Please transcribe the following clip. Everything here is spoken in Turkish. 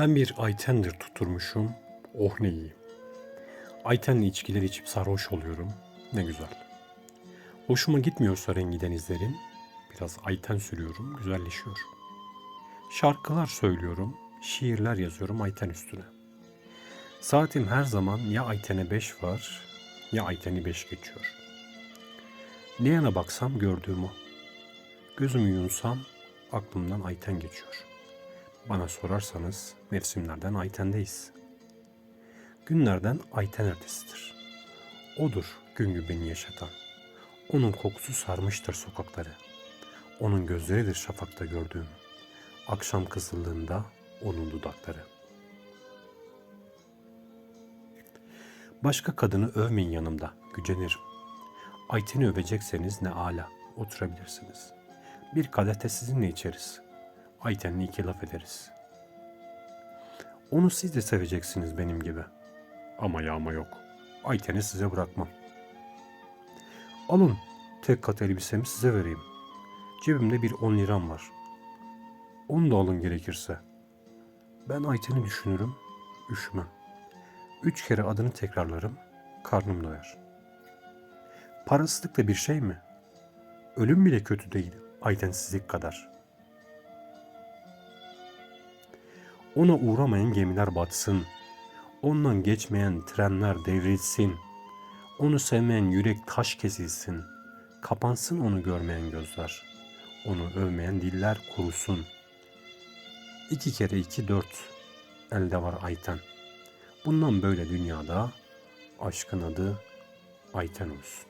Ben bir Ayten'dir tuturmuşum. Oh ne iyi. Ayten'le içkiler içip sarhoş oluyorum. Ne güzel. Hoşuma gitmiyorsa rengi denizlerin, biraz Ayten sürüyorum, güzelleşiyor. Şarkılar söylüyorum, şiirler yazıyorum Ayten üstüne. Saatim her zaman ya Ayten'e beş var, ya Ayten'i beş geçiyor. Ne yana baksam gördüğüm o. Gözümü yumsam aklımdan Ayten geçiyor. Bana sorarsanız mevsimlerden Ayten'deyiz. Günlerden Ayten ertesidir. Odur gün gibi beni yaşatan. Onun kokusu sarmıştır sokakları. Onun gözleridir şafakta gördüğüm. Akşam kızıldığında onun dudakları. Başka kadını övmeyin yanımda, gücenirim. Ayten'i övecekseniz ne ala, oturabilirsiniz. Bir kadeh de sizinle içeriz. Ayten'le iki laf ederiz. Onu siz de seveceksiniz benim gibi. Ama yağma yok. Ayten'i size bırakmam. Alın, tek kat elbisemi size vereyim. Cebimde bir on liram var. Onu da alın gerekirse. Ben Ayten'i düşünürüm, üşümem. Üç kere adını tekrarlarım, karnım doyar. Parasızlık da bir şey mi? Ölüm bile kötü değil Aytensizlik kadar. Ona uğramayan gemiler batsın. Ondan geçmeyen trenler devrilsin. Onu sevmeyen yürek taş kesilsin. Kapansın onu görmeyen gözler. Onu övmeyen diller kurusun. İki kere iki dört elde var Ayten. Bundan böyle dünyada aşkın adı Ayten olsun.